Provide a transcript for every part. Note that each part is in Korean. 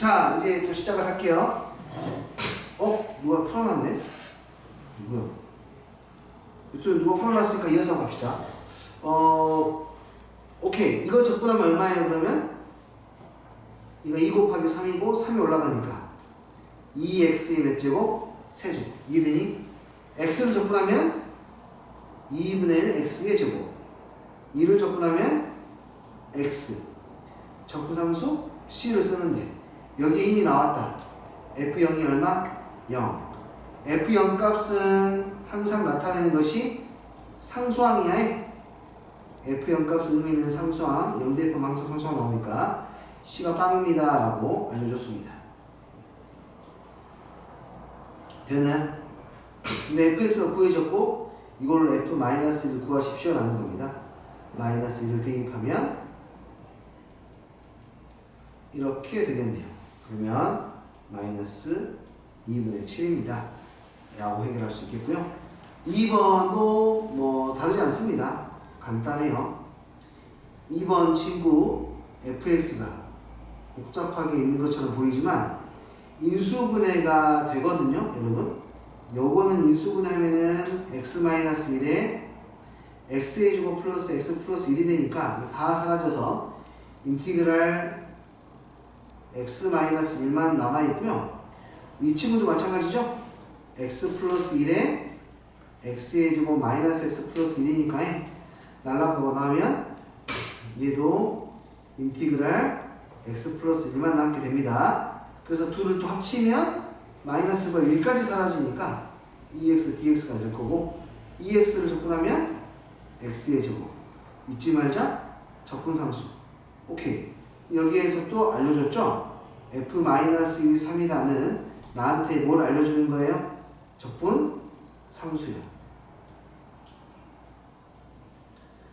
자, 이제 또 시작을 할게요. 어? 누가 풀어놨네? 누구야? 또 누가 풀어놨으니까 이어서 갑시다. 어, 오케이. 이거 적분하면 얼마예요, 그러면? 이거 2 곱하기 3이고, 3이 올라가니까. 2x의 몇 제곱? 세제곱. 이해되니? x를 적분하면 2분의 1 x의 제곱. 2를 적분하면 x. 적분상수 c를 쓰는데 여기 이미 나왔다. f0이 얼마? 0. f0 값은 항상 나타내는 것이 상수항이야. f0 값을 의미하는 상수항, 0대 F면 항상 상수항 나오니까 c가 빵입니다. 라고 알려줬습니다. 됐나요? 근데 fx가 구해졌고 이걸로 f-1을 구하십시오 라는 겁니다. 마이너스 1을 대입하면 이렇게 되겠네요. 그러면 마이너스 2분의 7입니다. 라고 해결할 수 있겠고요. 2번도 뭐 다르지 않습니다. 간단해요. 2번 친구 fx가 복잡하게 있는 것처럼 보이지만 인수분해가 되거든요. 여러분. 요거는 인수분해하면은 x-1에 x의 제곱 플러스 x 플러스 1이 되니까 다 사라져서 인티그랄 x-1만 남아있고요. 이 친구도 마찬가지죠? x 플러스 1에 x의 제곱 마이너스 x 플러스 1이니까 날라가고 나면 얘도 인티그랄 x 플러스 1만 남게 됩니다. 그래서 둘을 또 합치면 마이너스가 1까지 사라지니까 2x dx가 될 거고 2x를 적분하면 x의 제곱 잊지 말자 적분상수 오케이 여기에서 또 알려줬죠 f-1, 3이다는 나한테 뭘 알려주는 거예요? 적분 상수요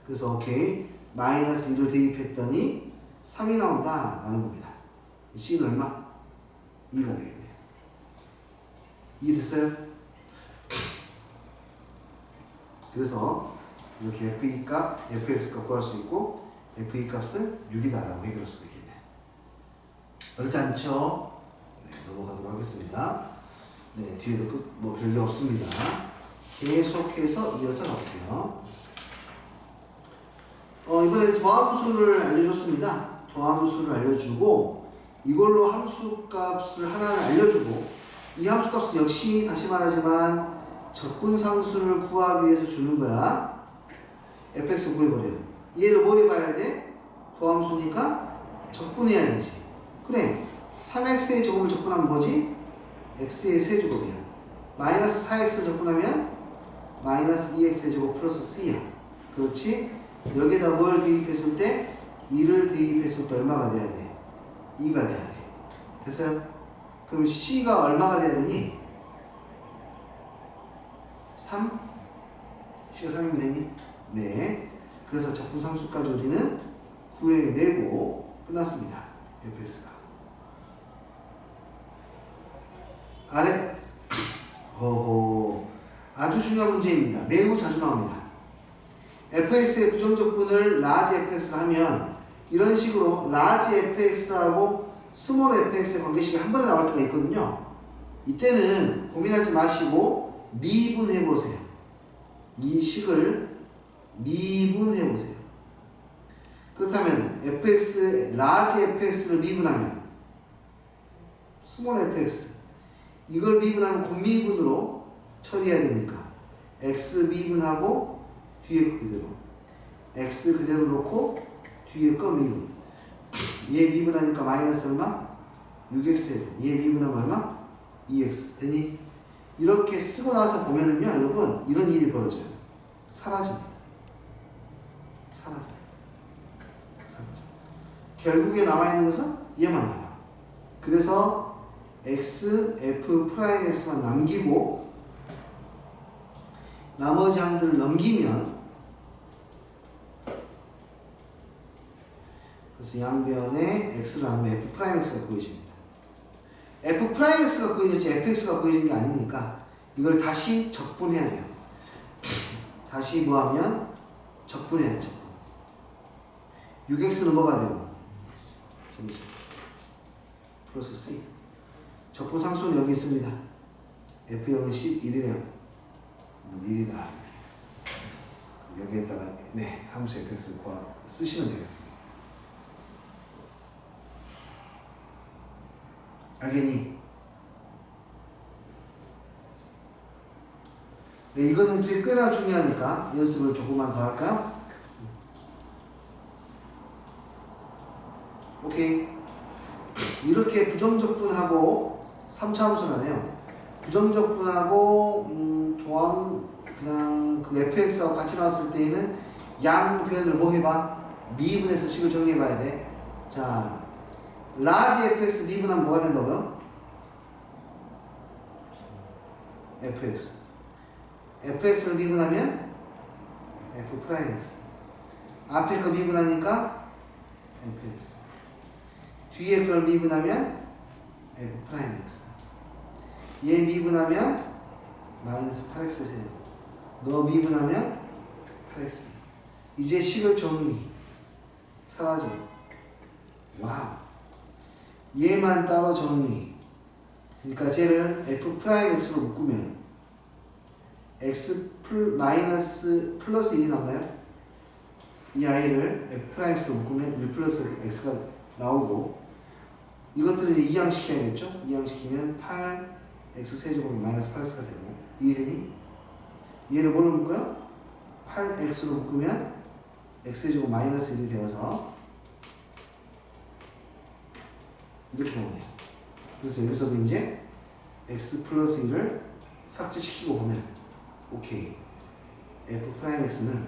그래서 오케이 마이너스 1을 대입했더니 3이 나온다 라는 겁니다 c는 얼마? 2가 되겠네요 이해됐어요? 그래서 이렇게 f2 값, fx 값 구할 수 있고 f2 값은 6이다라고 해결할 수도 있겠네. 어렵지 않죠? 네, 넘어가도록 하겠습니다. 네, 뒤에도 끝, 뭐 별게 없습니다. 계속해서 이어서 가볼게요. 어, 이번에 도함수를 알려줬습니다. 도함수를 알려주고 이걸로 함수 값을 하나를 알려주고 이 함수 값은 역시 다시 말하지만 적분상수를 구하기 위해서 주는 거야. fx 구해버려. 얘를 뭐 해봐야 돼? 도함수니까 적분해야 되지. 그래. 3x의 제곱을 적분하면 뭐지? x의 세제곱이야. 마이너스 4x를 적분하면 마이너스 2x의 제곱 플러스 c야. 그렇지? 여기에다 뭘 대입했을 때 2를 대입했을 때 얼마가 돼야 돼? 2가 돼야 돼. 됐어요? 그럼 c가 얼마가 돼야 되니? 3? c가 3이면 되니? 네. 그래서 적분상수까지 우리는 구해내고 끝났습니다. fx가. 아래. 어허. 아주 중요한 문제입니다. 매우 자주 나옵니다. fx의 부정적분을 라지 fx를 하면 이런 식으로 라지 fx하고 스몰 fx의 관계식이 한 번에 나올 때가 있거든요. 이때는 고민하지 마시고 미분해 보세요. 이 식을 미분해 보세요. 그렇다면 fx 라지 fx를 미분하면 스몰 fx 이걸 미분하면 곱미분으로 처리해야 되니까 x 미분하고 뒤에 거 그대로 x 그대로 놓고 뒤에 거 미분 얘 미분하니까 마이너스 얼마? 6x 얘 미분하면 얼마? 2x 되니? 이렇게 쓰고 나서 보면은요 여러분 이런 일이 벌어져요 사라집니다 사라져요 사라져 결국에 남아 있는 것은 얘만 남아 그래서 x, f, 프라임 x만 남기고 나머지 항들을 넘기면 그래서 양변에 x를 하면 f 프라임 x가 구해집니다. f 프라임 x가 구해졌지 fx가 구해진 게 아니니까 이걸 다시 적분해야 돼요. 다시 뭐하면 적분해야 돼. 적분. 6x는 뭐가 되고? 점수. 플러스 C 적분상수는 여기 있습니다 F0은 11이네요 1이다 여기에다가 네 함수 fx를 구하 쓰시면 되겠습니다 알겠니? 네, 이거는 되게 꽤나 중요하니까 연습을 조금만 더 할까요? 오케이. 이렇게 부정적 분하고 3차 함수라네요. 부정적 분하고 음, 도함 그냥 그 fx하고 같이 나왔을 때에는 양 표현을 뭐 해봐? 미분해서 식을 정리해봐야 돼. 자, 라지 fx 미분하면 뭐가 된다고요? fx. fx를 미분하면 f 프라임 x. 앞에 거 미분하니까 fx. 뒤에 걸 미분하면 f 프라임 x. 얘 미분하면 마이너스 8x 세제곱. 너 미분하면 8x. 이제 식을 정리. 사라져. 와우. 얘만 따로 정리. 그러니까 쟤를 f 프라임 x로 묶으면 x 플 마이너스 플러스 1이 나오나요? 이 아이를 f 프라임 x로 묶으면 1 플러스 x가 나오고 이것들을 이항시켜야겠죠? 이항시키면 8 x 세제곱이 마이너스 8x가 되고 이해되니? 얘를 뭘로 묶어요? 8x로 묶으면 x 세제곱 마이너스 1이 되어서 이렇게 나오네요. 그래서 여기서도 이제 x 플러스 1을 삭제시키고 보면 오케이 f 프라임 x는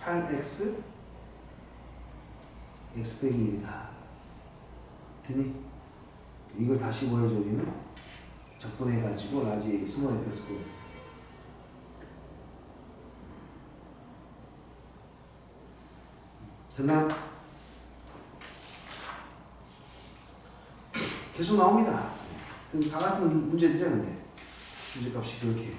8x x 빼기 1이다. 되니? 이걸 다시 보여줘 우리는 적분해가지고 라지 스몰 fx 보여. 됐나? 계속 나옵니다. 그다 같은 문제들이야 근데 문제값이 그렇게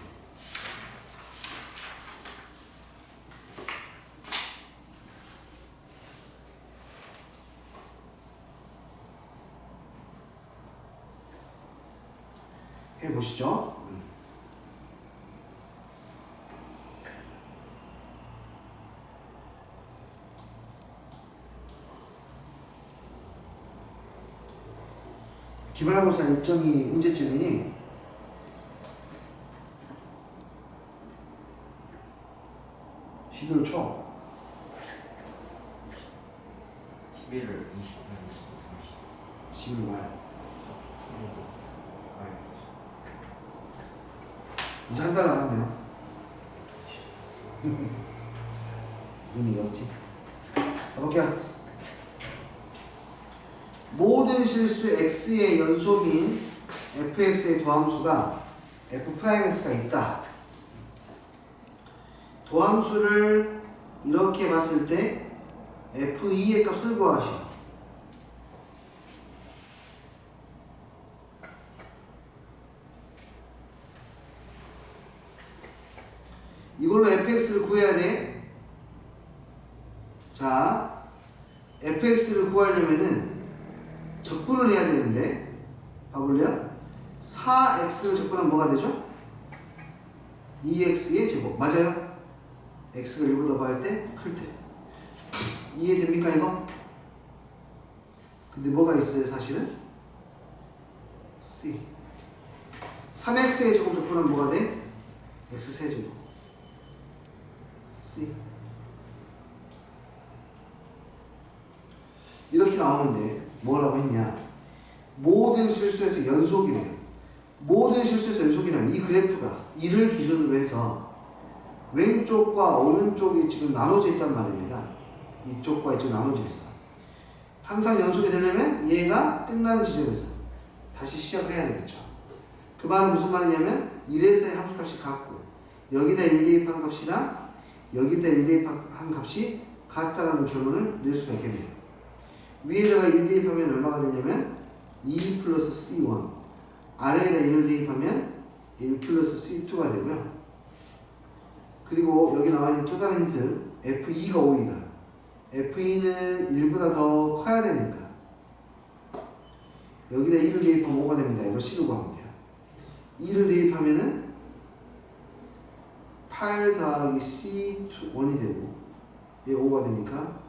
보시죠. 음. 기말고사 일정이 언제쯤이니? 십일 월 초 11월 28일, 30일. 11월 말 이제 한 달 남았네요 의미 없지? 가볼게요 모든 실수 x의 연속인 fx의 도함수가 f'x가 있다. 도함수를 이렇게 봤을 때 f2의 값을 구하시오 이걸로 fx를 구해야 돼. 자, fx를 구하려면은 적분을 해야 되는데, 봐볼래요? 4x를 적분하면 뭐가 되죠? 2x의 제곱. 맞아요? x가 1보다 더할 때, 클 때. 이해됩니까, 이거? 근데 뭐가 있어요, 사실은? c. 3x의 제곱 적분하면 뭐가 돼? x 세제곱. C. 이렇게 나오는데 뭐라고 했냐? 모든 실수에서 연속이래요. 모든 실수에서 연속이라면 이 그래프가 1을 기준으로 해서 왼쪽과 오른쪽이 지금 나눠져 있단 말입니다. 이쪽과 이쪽 나눠져 있어. 항상 연속이 되려면 얘가 끝나는 지점에서 다시 시작을 해야 되겠죠. 그 말은 무슨 말이냐면 1에서의 함수값이 같고 여기다 1 대입한 값이랑 여기다 1 대입한 값이 같다라는 결론을 낼 수가 있겠네요. 위에다가 1 대입하면 얼마가 되냐면 2 플러스 C1 아래에다 1을 대입하면 1 플러스 C2가 되고요. 그리고 여기 나와 있는 또 다른 힌트 F2가 5이다. F2는 1보다 더 커야 되니까 여기다 2를 대입하면 5가 됩니다. 이거 C로 구하면 돼요. 2를 대입하면은 8 더하기 C1이 되고 얘 5가 되니까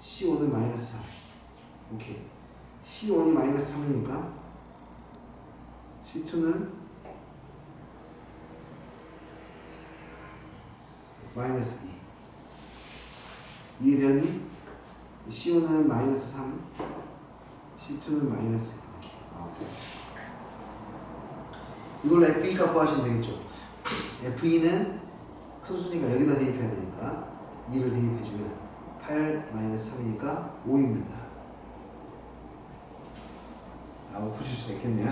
C5는 마이너스 3 오케이. C1이 마이너스 3이니까 C2는 마이너스 2 이해되었니? C1은 마이너스 3 C2는 마이너스 1 이렇게 나오게 돼요 이걸로 FE 값 구하시면 되겠죠? FE는 큰 수니까 여기다 대입해야 되니까 2를 대입해주면 8 마이너스 3이니까 5입니다 라고 보실 수가 있겠네요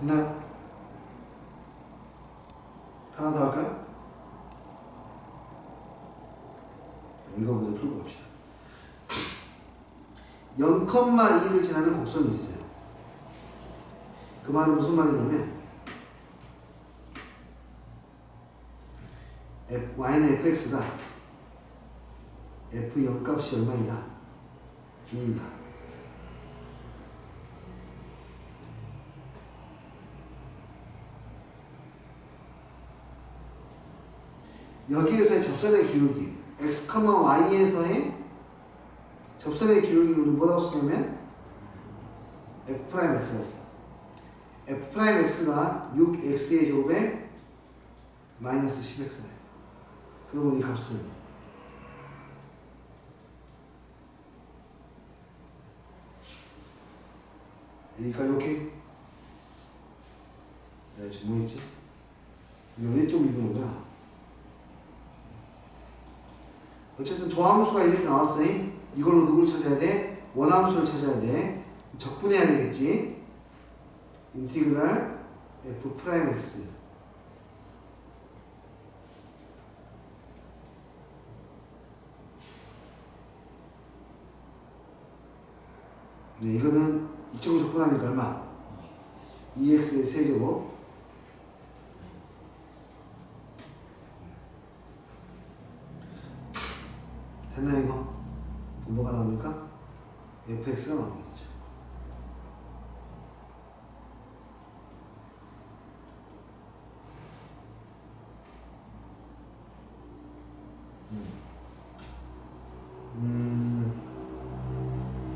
됐나요? 하나 더 할까요? 이거 먼저 풀고 갑시다 0,2를 지나는 곡선이 있어요 그 말은 무슨 말이냐면 f, y는 fx가 f 0값이 얼마이다? 2이다. 여기에서의 접선의 기울기 x, y에서의 접선의 기울기를 우리 뭐라고 쓰냐면 f'x가 써 f'x가 6x의 제곱에 마이너스 10x네 그러면 이 값은 여기까지 오케이? 내가 지금 뭐 했지? 이거 왜또 미분인 거야? 어쨌든 도함수가 이렇게 나왔어. 이걸로 누굴 찾아야 돼? 원함수를 찾아야 돼. 적분해야 되겠지. 인티그랄 f 프라임 x. 네, 이거는 이쪽으로 적분하니까 얼마? 2x의 세제곱 됐나요 이거? 그럼 뭐가 나옵니까? fx가 나오겠죠 음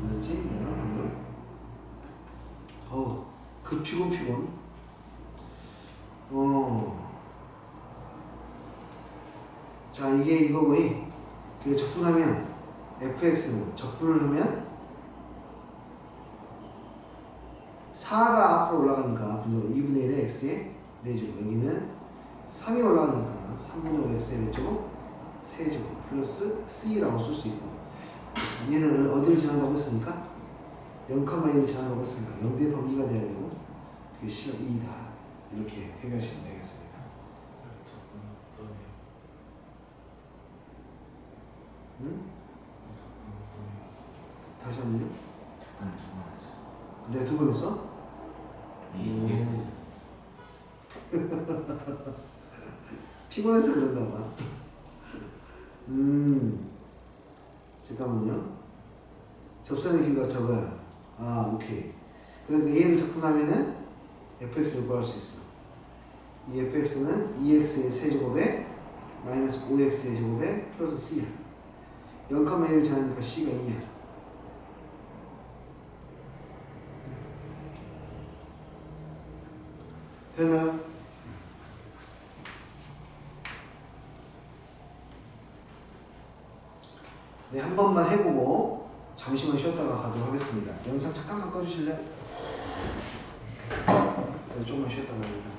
뭐였지 내가 방금 어우 그 피곤 피곤. 어 자 이게 이거고요 그게 적분하면 fx는 적분을 하면 4가 앞으로 올라가니까 분모로 2분의 1의 x에 4제곱 여기는 3이 올라가니까 3분의 5 x에 몇 제곱? 3제곱 플러스 c라고 쓸 수 있고. 얘는 어디를 지난다고 했으니까? 0,1을 지난다고 했으니까? 0 대입하면 2가 돼야 되고 그게 c가 2이다 이렇게 해결하시면 되겠습니다 응? 다시 한 번요 내가 두번 했어? 음. 피곤해서 그런가 봐. 음. 잠깐만요. 접선의 길이가 적어요. 아, 오케이. 그러니까 얘를 적분하면은 fx를 구할 수 있어. 이 fx는 2x의 세제곱에 마이너스 5x의 제곱에 플러스 c야. 0,1을 지나니까 c가 2야. 되나요? 네, 한 번만 해보고 잠시만 쉬었다가 가도록 하겠습니다. 영상 잠깐만 꺼주실래요? 네, 조금만 쉬었다가 가겠습니다.